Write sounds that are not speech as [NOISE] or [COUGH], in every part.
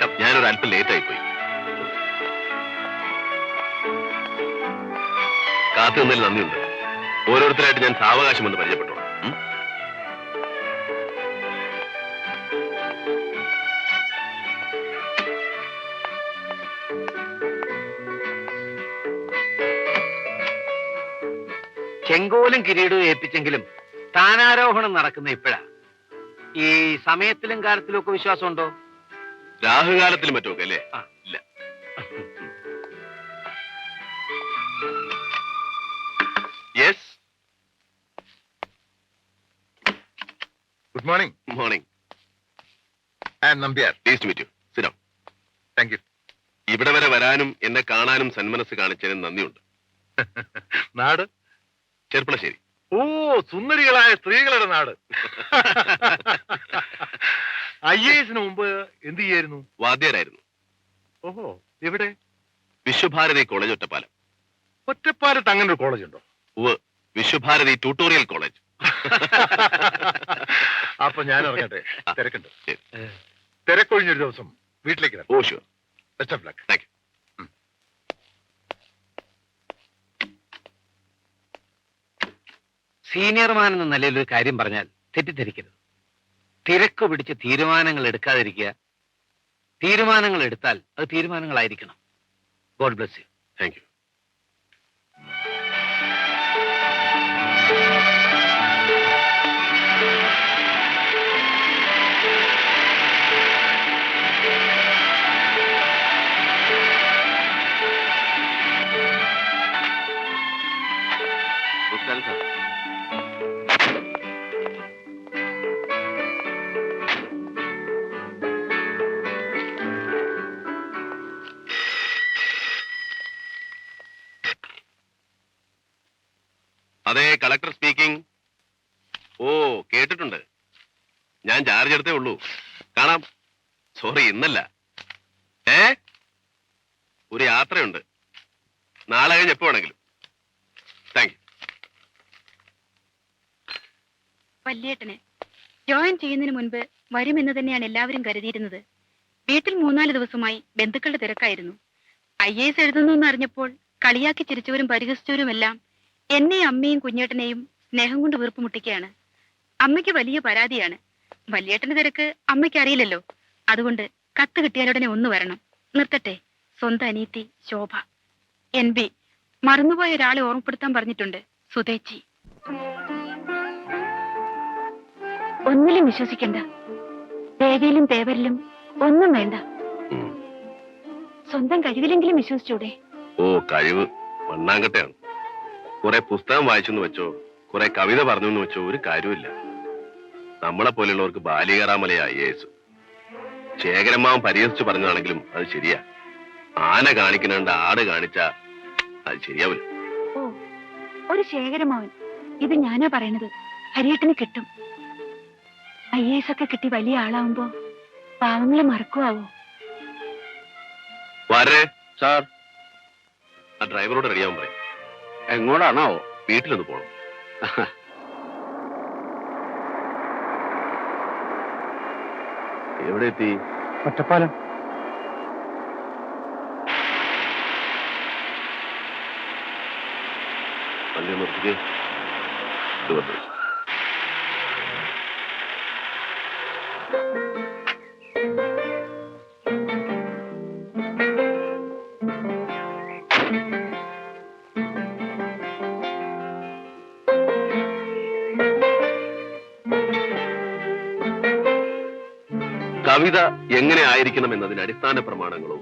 Welcome ഞാനൊരു അല്പം late ആയി പോയി കാത്തു നിന്നതിൽ നന്ദിയുണ്ട്. ഓരോരുത്തരായിട്ട് ഞാൻ സാവകാശം എന്ന് പരിചയപ്പെട്ടു? ചെങ്കോലും കിരീടവും ഏൽപ്പിച്ചെങ്കിലും സ്ഥാനാരോഹണം നടക്കുന്ന ഇപ്പോഴാ. ഈ സമയത്തിലും കാലത്തിലും ഒക്കെ വിശ്വാസമുണ്ടോ? രാഹുകാലത്തിലും മറ്റൊക്കെ അല്ലേ. ഇല്ല. Yes good morning morning I am Nambiar please to meet you സിരം thank you ഇവിടെ വരെ വരാനും എന്നെ കാണാനും സന്മനസ് കാണിച്ചതിന് നന്ദിയുണ്ട്. [LAUGHS] നാട്? ചെർപ്പളശ്ശേരി. ഓ സുന്ദരികളായ സ്ത്രീകളുടെ നാട്. [LAUGHS] ഐ എ എസിന് മുമ്പ് എന്ത് ചെയ്യായിരുന്നു? വാദ്യരായിരുന്നു ഓഹോ എവിടെ? വിശ്വഭാരതി കോളേജ് ഒറ്റപ്പാലം. ഒറ്റപ്പാലത്ത് അങ്ങനെ ഒരു കോളേജ് ഉണ്ടോ ഉവ് വിശ്വഭാരതി ട്യൂട്ടോറിയൽ കോളേജ്. [LAUGHS] അപ്പൊ ഞാൻ ഇറങ്ങട്ടെ. തിരക്കുണ്ട്. തിരക്കൊഴിഞ്ഞൊരു ദിവസം വീട്ടിലേക്ക് ഓ sure best of luck thank you senior man എന്ന നിലയിൽ ഒരു കാര്യം പറഞ്ഞാൽ തെറ്റിദ്ധരിക്കരുത്. തിരക്ക് പിടിച്ച് തീരുമാനങ്ങൾ എടുക്കാതിരിക്കുക. തീരുമാനങ്ങൾ എടുത്താൽ അത് തീരുമാനങ്ങളായിരിക്കണം. God bless you thank you ഞാൻ ചാർജ് എടുത്തേ ഉള്ളൂ. കാണാം. സോറി ഇന്നല്ല. ഏ? ഒരു യാത്രയുണ്ട്. നാളെ കഴിഞ്ഞ് എപ്പോ വേണമെങ്കിലും. താങ്ക് യു വല്യേട്ടനെ ജോയിൻ ചെയ്യുന്നതിന് മുൻപ് വരുമെന്ന് തന്നെയാണ് എല്ലാവരും കരുതിയിരുന്നത്. വീട്ടിൽ മൂന്നാൽ ദിവസമായി ബന്ധുക്കളുടെ തിരക്കായിരുന്നു. ഐ എസ് എഴുതുന്നു എന്നറിഞ്ഞപ്പോൾ കളിയാക്കി ചിരിച്ചവരും പരിഹസിച്ചവരും എല്ലാം എന്നെ അമ്മയും കുഞ്ഞേട്ടനെയും സ്നേഹം കൊണ്ട് വീർപ്പുമുട്ടിക്കുകയാണ്. അമ്മയ്ക്ക് വലിയ പരാതിയാണ്. വല്യേട്ടന്റെ തിരക്ക് അമ്മയ്ക്ക് അറിയില്ലല്ലോ അതുകൊണ്ട് കത്ത് കിട്ടിയാലുടനെ ഒന്ന് വരണം. നിർത്തട്ടെ. സ്വന്തം അനീത്തി ശോഭ. എൻ ബി മറന്നുപോയ ഒരാളെ ഓർമ്മപ്പെടുത്താൻ പറഞ്ഞിട്ടുണ്ട് സുതേച്ചി ഒന്നിലും വിശ്വസിക്കണ്ട. ദേവിയിലും പേവരിലും ഒന്നും വേണ്ട. സ്വന്തം കഴിവിലെങ്കിലും വിശ്വസിച്ചൂടെ? ഓ കഴിവ്. മണ്ണാങ്കട്ടയാണ് കുറെ പുസ്തകം വായിച്ചെന്ന് വെച്ചോ കുറെ കവിത പറഞ്ഞു വെച്ചോ ഒരു കാര്യമില്ല നമ്മളെ പോലെയുള്ളവർക്ക് ബാലികറാമലയ ഐ എസ് ശേഖരമാവൻ പരിഹസിച്ചു പറഞ്ഞതാണെങ്കിലും അത് ശരിയാ. ആന കാണിക്കുന്നുണ്ട് ആട് കാണിച്ച അത് ശരിയാവില്ല. ഓ ഒരു ശേഖരമാവൻ ഇത് ഞാനാ പറയണത്. ഹരിയേട്ടന് കിട്ടും. ഐ എസ് ഒക്കെ കിട്ടി വലിയ ആളാവുമ്പോ പാവങ്ങളെ മറക്കുവാവോ? വരേ സാർ. ആ ഡ്രൈവറോട് റെഡിയാവും പറയും. എങ്ങോട്ടാണോ വീട്ടിലൊന്ന് പോണം. എവിടെ എത്തി? ഒറ്റപ്പാലം. വണ്ടി നിർത്തിക്കേ. കവിത എങ്ങനെ ആയിരിക്കണം എന്നതിന് അടിസ്ഥാന പ്രമാണങ്ങളോ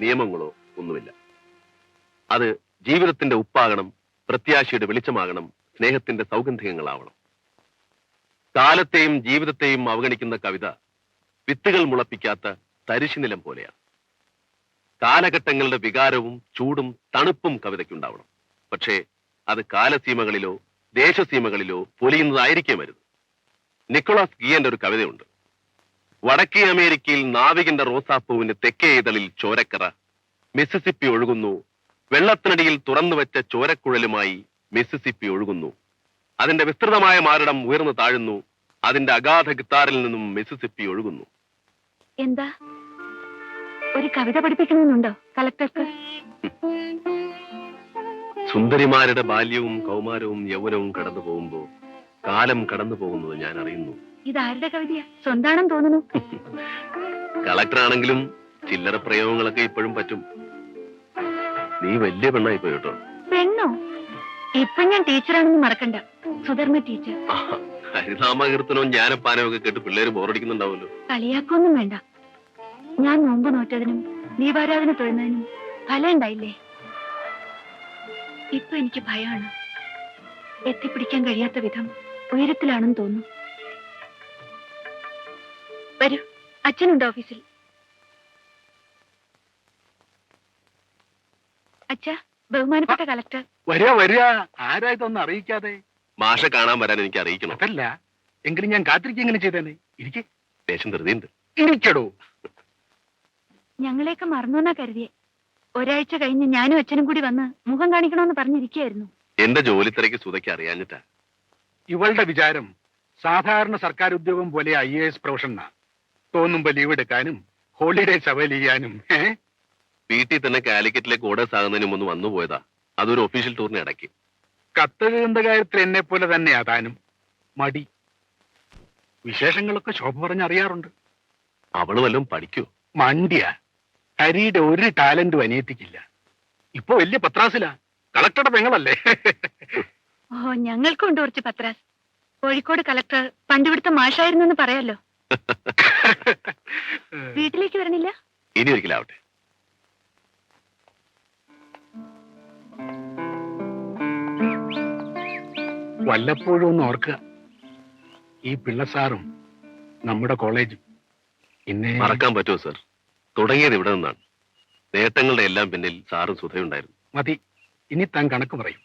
നിയമങ്ങളോ ഒന്നുമില്ല. അത് ജീവിതത്തിന്റെ ഉപ്പാകണം പ്രത്യാശയുടെ വെളിച്ചമാകണം സ്നേഹത്തിന്റെ സൗഗന്ധികങ്ങളാവണം. കാലത്തെയും ജീവിതത്തെയും അവഗണിക്കുന്ന കവിത വിത്തുകൾ മുളപ്പിക്കാത്ത തരിശുനിലം പോലെയാണ്. കാലഘട്ടങ്ങളുടെ വികാരവും ചൂടും തണുപ്പും കവിതയ്ക്കുണ്ടാവണം. പക്ഷേ അത് കാലസീമകളിലോ ദേശസീമകളിലോ പൊലിയുന്നതായിരിക്കേമരുത്. നിക്കോളാസ് ഗിയന്റെ ഒരു കവിതയുണ്ട്. വടക്കേ അമേരിക്കയിൽ നാവികന്റെ റോസാപ്പൂവിന്റെ തെക്കേ ഇതളിൽ ചോരക്കറ. മിസിസിപ്പി ഒഴുകുന്നു. വെള്ളത്തിനടിയിൽ തുറന്നു വെച്ച ചോരക്കുഴലുമായി മിസിസിപ്പി ഒഴുകുന്നു. അതിന്റെ വിസ്തൃതമായ മാരടം ഉയർന്നു താഴുന്നു. അതിന്റെ അഗാധ ഗിത്താറിൽ നിന്നും മിസിസിപ്പി ഒഴുകുന്നു. എന്താ? ഒരു കവിത പഠിപ്പിക്കുന്നുണ്ടോ കലക്ടർക്ക്? സുന്ദരിമാരുടെ ബാല്യവും കൗമാരവും യൗവനവും കടന്നു പോകുമ്പോ കാലം കടന്നു പോകുന്നത് ഞാൻ അറിയുന്നു. ഇതാരുടെ കവിതയാ? സ്വന്താണെന്ന് തോന്നുന്നു. കളക്ടർ ആണെങ്കിലും ചില്ലറ പ്രയോഗങ്ങളൊക്കെ ഇപ്പോഴും പറ്റും. നീ വലിയ പെണ്ണായി പോയി കേട്ടോ. പെണ്ണോ? ഇപ്പൊ ഞാൻ ടീച്ചറാണെന്ന് മറക്കണ്ട. സുധർമ്മ ടീച്ചർ. ആഹാ, ഹരിനാമകീർത്തനവും ജ്ഞാനപ്പാനവും ഒക്കെ കേട്ട് പിള്ളേര് ബോറടിക്കുന്നുണ്ടാവല്ലോ കളിയാക്കൊന്നും വേണ്ട. ഞാൻ നോമ്പ് നോറ്റതിനും ദീപാരാധന തൊഴുന്നതിനും ഫലം ഉണ്ടായില്ലേ? ഇപ്പൊ എനിക്ക് ഭയമാണ്. എത്തിപ്പിടിക്കാൻ കഴിയാത്ത വിധം ഉയരത്തിലാണെന്ന് തോന്നുന്നു. വരൂ. അച്ഛനുണ്ട് ഓഫീസിൽ. അച്ഛ ബഹുമാനപ്പെട്ട കളക്ടർ. വരിക വരിക. ആരാ ഇതൊന്നും അറിയിക്കാതെ. മാഷ കാണാൻ വരാൻ എനിക്ക് അറിയിക്കണം? അതല്ല എങ്കിലും ഞാൻ കാത്തിരിക്കുക എങ്ങനെ ചെയ്തേനെ. ഇരിക്കെ. ദേശം ധൃതിയുണ്ട്. ഇരിക്കടോ. ഞങ്ങളെയൊക്കെ മറന്നുവെന്നാ കരുതിയെ. ഒരാഴ്ച കഴിഞ്ഞ് ഞാനും അച്ഛനും കൂടി വന്ന് മുഖം കാണിക്കണമെന്ന് പറഞ്ഞിരിക്കുകയായിരുന്നു. എന്റെ ജോലിത്തിരക്ക് സുതയ്ക്ക് അറിയാഞ്ഞിട്ടാ. ഇവളുടെ വിചാരം സാധാരണ സർക്കാർ ഉദ്യോഗം പോലെ ഐ എ എസ് പ്രൊഫഷനാ. തോന്നുമ്പോ ലീവ് എടുക്കാനും ഹോളിഡേ ചവൽ ചെയ്യാനും വീട്ടിൽ തന്നെ കാലിക്കറ്റിലേക്ക് ഓർഡേഴ്സ് ആകുന്നതിന് മുമ്പ് വന്നു പോയതാ. അതൊരു ഒഫീഷ്യൽ ടൂറിന് ഇടയ്ക്ക്. കത്തെഴുതുന്ന കാര്യത്തിൽ എന്നെ പോലെ തന്നെയാ താനും. മടി. വിശേഷങ്ങളൊക്കെ ശോഭ പറഞ്ഞറിയാറുണ്ട്. അവൾ വല്ലതും പഠിക്കൂ? മണ്ടിയ. ഹരിയുടെ ഒരു ടാലന്റ് അനിയത്തിക്കില്ല. ഇപ്പൊ വലിയ പത്രാസിലാ. കളക്ടറുടെ പെങ്ങളല്ലേ? ഓ ഞങ്ങൾക്കുണ്ട് കുറച്ച് പത്രാസ്. കോഴിക്കോട് കളക്ടർ പണ്ടിവിടുത്തെ മാഷായിരുന്നു എന്ന് പറയാലോ. [LAUGHS] ഇനി ഒരിക്കലാവട്ടെ. വല്ലപ്പോഴും ഒന്ന് ഓർക്കുക. ഈ പിള്ളസാറും നമ്മുടെ കോളേജും പിന്നെ മറക്കാൻ പറ്റുമോ സർ? തുടങ്ങിയത് ഇവിടെ നിന്നാണ്. നേട്ടങ്ങളുടെ എല്ലാം പിന്നിൽ സാറും സുധയുണ്ടായിരുന്നു മതി. ഇനി താൻ കണക്ക് പറയും.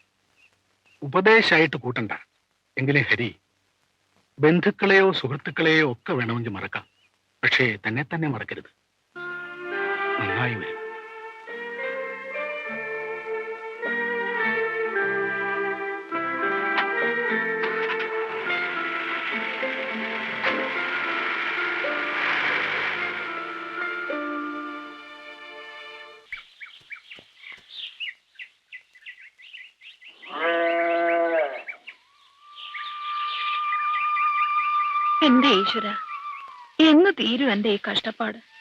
ഉപദേശമായിട്ട് കൂട്ടണ്ട. എങ്കിലും ഹരി ബന്ധുക്കളെയോ സുഹൃത്തുക്കളെയോ ഒക്കെ വേണമെങ്കിൽ മറക്കാം. പക്ഷേ തന്നെ തന്നെ മറക്കരുത്. നന്നായി വരും. എന്റെ ഈശ്വര? എന്ന് തീരും എന്റെ ഈ കഷ്ടപ്പാട്.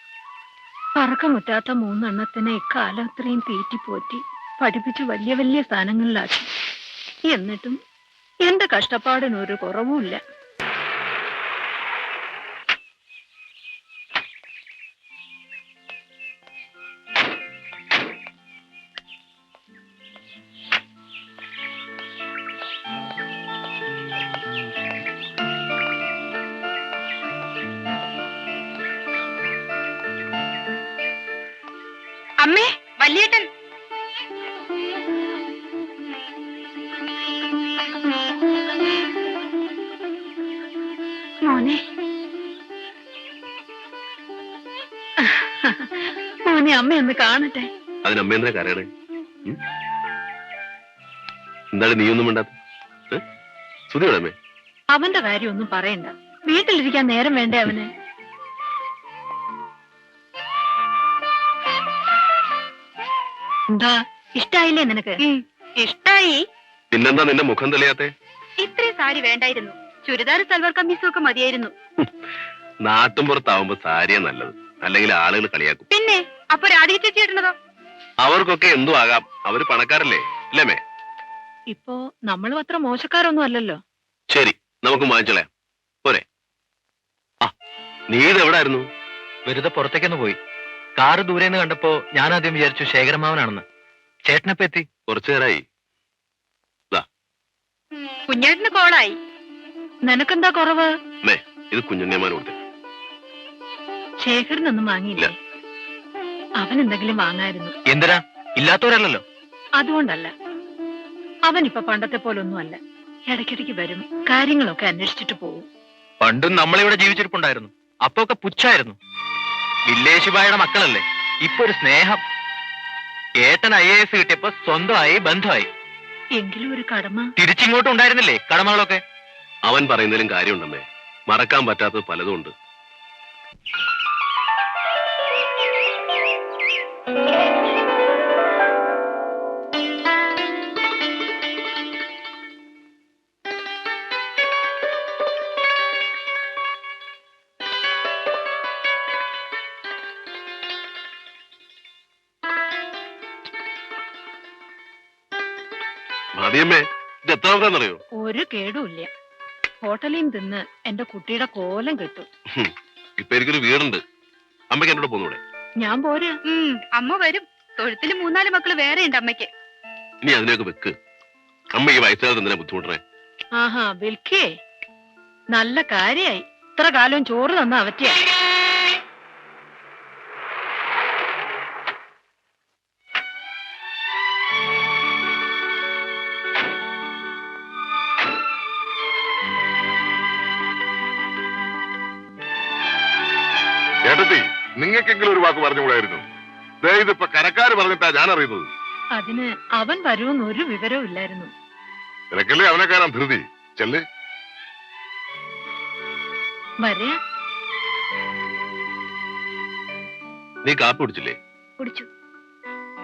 പറക്കമുറ്റാത്ത മൂന്നെണ്ണത്തിനെ ഇക്കാലം അത്രയും തീറ്റിപ്പോറ്റി പഠിപ്പിച്ച് വലിയ വലിയ സ്ഥാനങ്ങളിലാക്കി. എന്നിട്ടും എന്റെ കഷ്ടപ്പാടിനൊരു കുറവുമില്ല. അമ്മേ വല്യേട്ടൻ. മോനെ. മോനെ അമ്മ ഒന്ന് കാണട്ടെ. അതിന് എന്താ കരയണേ? എന്താണ് നീയൊന്നും സുധിയുടെ അവന്റെ കാര്യം ഒന്നും പറയണ്ട. വീട്ടിലിരിക്കാൻ നേരം വേണ്ടേ അവന്? എന്താ? ഇഷ്ടായില്ലേ നിനക്ക്? ഇഷ്ടായി. പിന്നെന്താ നിന്റെ മുഖം തെളിയാത്തെ? ഇത്രയും സാരി വേണ്ടായിരുന്നു. ചുരിദാർ സൽവാർ കമ്മീസും ഒക്കെ മതിയായിരുന്നു നാട്ടും പുറത്താവുമ്പോ സാരിയാ നല്ലത്. അല്ലെങ്കിൽ ആളുകൾ കളിയാക്കും. പിന്നെ അപ്പൊ രാധിക ചേച്ചി അവർക്കൊക്കെ എന്തു ആകാം? അവർ പണക്കാരല്ലേ? അല്ലേ മേ? ഇപ്പോ നമ്മളും അത്ര മോശക്കാരൊന്നും അല്ലല്ലോ. ശരി നമുക്ക് വാങ്ങിച്ചോളെ. പോരെ. ആ നീ ഇത് എവിടായിരുന്നു വെറുതെ പുറത്തേക്കൊന്ന് പോയി. കാറ് ദൂരെ കണ്ടപ്പോ ഞാൻ ആദ്യം വിചാരിച്ചു ശേഖരമാവനാണെന്ന്. ചേട്ടനെപ്പോ എത്തി കുറച്ചു നേരായി. കുഞ്ഞേട്ടന് കോളായി. നിനക്കെന്താ കുറവ്? ഇത് കുഞ്ഞുണ്ണിയമാൻ കൊടുത്തേ. ശേഖരനൊന്നും വാങ്ങിയില്ല. അവൻ എന്തെങ്കിലും വാങ്ങായിരുന്നു. എന്തിനാ? ഇല്ലാത്തവരല്ലല്ലോ. അതുകൊണ്ടല്ല. അവൻ ഇപ്പൊ പണ്ടത്തെ പോലെ അല്ല ഇടയ്ക്കിടയ്ക്ക് വരും. കാര്യങ്ങളൊക്കെ അന്വേഷിച്ചിട്ട് പോകും പണ്ടും നമ്മളിവിടെ ജീവിച്ചിരിപ്പുണ്ടായിരുന്നു. അപ്പൊ ഒക്കെ പുച്ഛായിരുന്നു. വില്ലേശുബായുടെ മക്കളല്ലേ? ഇപ്പൊ ഒരു സ്നേഹം. ഏട്ടൻ ഐ എ എസ് കിട്ടിയപ്പോ സ്വന്തമായി ബന്ധമായി. എങ്കിലും ഒരു കടമ. തിരിച്ചിങ്ങോട്ടും ഉണ്ടായിരുന്നില്ലേ കടമകളൊക്കെ? അവൻ പറയുന്നതിലും കാര്യമുണ്ടമ്മേ. മറക്കാൻ പറ്റാത്തത് പലതും ഉണ്ട് ഇത് എത്രാമതാന്നറിയോ ഒരു കേടുമില്ല. ഹോട്ടലിൽ നിന്ന് എന്റെ കുട്ടിയുടെ കോലം കിട്ടും. ഇപ്പൊ എനിക്കൊരു വീടുണ്ട്. അമ്മയ്ക്ക് എന്നോട് പോന്നൂടെ? ഞാൻ പോര്. അമ്മ വരും. തൊഴുത്തിൽ മൂന്നാൽ മക്കൾ വേറെ ഉണ്ട് അമ്മയ്ക്ക്. ഇനി അതിനൊക്കെ വെക്ക്. അമ്മ ഈ വയസ്സുകാലത്ത് എന്തിനാ ബുദ്ധിമുട്ടണേ? ആഹാ വിൽക്കേ. നല്ല കാര്യായി. ഇത്ര കാലം ചോറ് തന്ന അവറ്റയാ. ഏട്ടത്തി നിങ്ങൾക്കെങ്കിലും ഒരു വാക്ക് പറഞ്ഞുകൂടായിരുന്നു? ഇപ്പൊ ഇതിപ്പോ കരക്കാര് പറഞ്ഞിട്ടാ ഞാൻ അറിയുന്നത് അതിന് അവൻ വരുമെന്ന് ഒരു വിവരവും ഇല്ലായിരുന്നു. നിനക്കല്ലേ അവനെ കാണാൻ ധൃതി? ചെല്ലേ. വരയാ നീ കാപ്പി കുടിച്ചില്ലേ? കുടിച്ചു.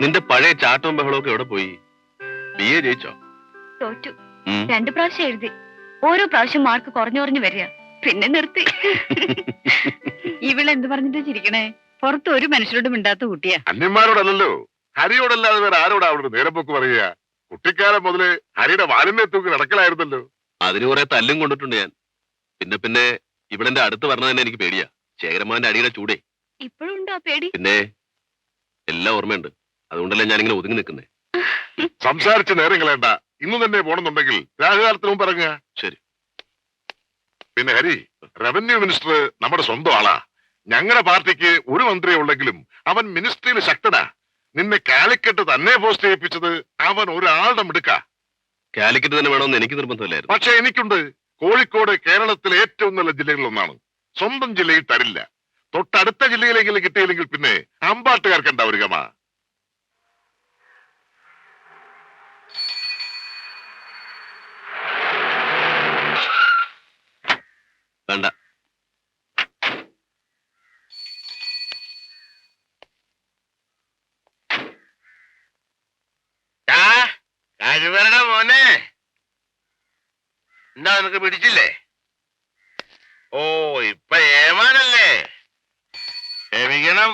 നിന്റെ പഴയ ചാട്ടവും ബഹളവും എവിടെ പോയി? ബി എ ജയിച്ചോ? തോറ്റു. രണ്ടു പ്രാവശ്യം എഴുതി. ഓരോ പ്രാവശ്യം മാർക്ക് കുറഞ്ഞു കുറഞ്ഞു വരിക. പിന്നെ നിർത്തി. [LAUGHS] ഇവളെന്ത് പറഞ്ഞിട്ട് ചിരിക്കണേ? പുറത്ത് ഒരു മനുഷ്യരോടും മിണ്ടാത്ത കുട്ടിയാ. അന്യന്മാരോടല്ലോ ഹരിയോടല്ലാതെ വേറെ ആരോടാ അവിടെ നേരപ്പൊക്ക് പറയുക? കുട്ടിക്കാലം മുതൽ ഹരിയുടെ വാലിനെ തൂക്കി നടക്കലായിരുന്നല്ലോ. അതിന് കുറെ തല്ലും കൊണ്ടിട്ടുണ്ട് ഞാൻ. പിന്നെ പിന്നെ ഇവിടെ എന്റെ അടുത്ത് പറഞ്ഞ തന്നെ എനിക്ക് പേടിയാ. ശേഖരമാന്റെ അടിയുടെ ചൂടേ. ഇപ്പോഴും ഉണ്ടോ പേടി? പിന്നെ എല്ലാം ഓർമ്മയുണ്ട്. അതുകൊണ്ടല്ലേ ഞാനിങ്ങനെ ഒതുങ്ങി നിൽക്കുന്നേ. സംസാരിച്ച നേരം കളയണ്ട. ഇന്ന് തന്നെ പോണെന്നുണ്ടെങ്കിൽ രാഹുകാലത്തിന് മുമ്പ് ഇറങ്ങുക. ശരി. പിന്നെ ഹരി റവന്യൂ മിനിസ്റ്റർ നമ്മുടെ സ്വന്തം ആളാ. ഞങ്ങളുടെ പാർട്ടിക്ക് ഒരു മന്ത്രിയെ ഉള്ളെങ്കിലും അവൻ മിനിസ്ട്രിയിൽ ശക്തനാ. നിന്നെ കാലിക്കറ്റ് തന്നെ പോസ്റ്റ് ചെയ്യിപ്പിച്ചത് അവൻ ഒരാളുടെ മിടുക്ക. കാലിക്കറ്റ് തന്നെ വേണമെന്ന് എനിക്ക് നിർബന്ധമില്ലായിരുന്നു. പക്ഷെ എനിക്കുണ്ട് കോഴിക്കോട് കേരളത്തിലെ ഏറ്റവും നല്ല ജില്ലകളിൽ ഒന്നാണ് സ്വന്തം ജില്ലയിൽ തരില്ല. തൊട്ടടുത്ത ജില്ലയിലെങ്കിലും കിട്ടിയില്ലെങ്കിൽ പിന്നെ അമ്പാട്ടുകാർക്ക് ഒരു ഗമ? വേണ്ട. കഴിവരുടെ മോനെ? എന്താ നിനക്ക് പിടിച്ചില്ലേ? ഓ ഇപ്പൊ ഏമാനല്ലേ? ക്ഷമിക്കണം.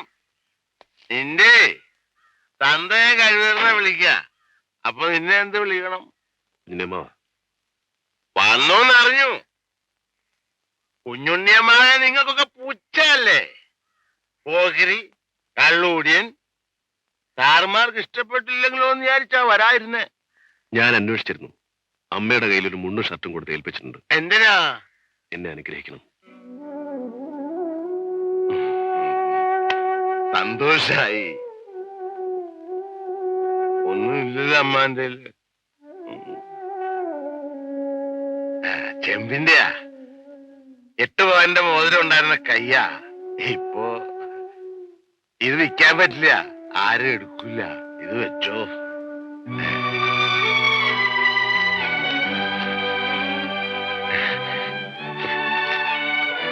നിന്റെ തന്തയെ കഴിവേറിനെ വിളിക്ക. അപ്പൊ നിന്നെ എന്ത് വിളിക്കണം? വന്നോന്ന് വന്നോന്നറിഞ്ഞു കുഞ്ഞുണ്ണിയമ്മായ നിങ്ങൾക്കൊക്കെ പുച്ഛല്ലേ? പോകിരി കള്ളൂടിയൻ. സാറുമാർക്ക് ഇഷ്ടപ്പെട്ടില്ലെങ്കിലോ എന്ന് വിചാരിച്ചാ വരായിരുന്നേ ഞാൻ അന്വേഷിച്ചിരുന്നു. അമ്മയുടെ കയ്യിൽ ഒരു മുണ്ണും ഷർട്ടും കൊടുത്ത് ഏൽപ്പിച്ചിട്ടുണ്ട്. എന്തിനാ? എന്നെ അനുഗ്രഹിക്കണം. സന്തോഷായി. ഒന്നുമില്ലല്ലോ അമ്മാന്റെ ചെമ്പിന്റെയാ എട്ട് പവന്റെ മോതിരം ഉണ്ടായിരുന്ന കയ്യാ. ഇപ്പോ ഇത് വിൽക്കാൻ പറ്റില്ല. ആരും എടുക്കില്ല. ഇത് വെച്ചോ.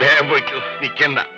Ver bu kız nikinle.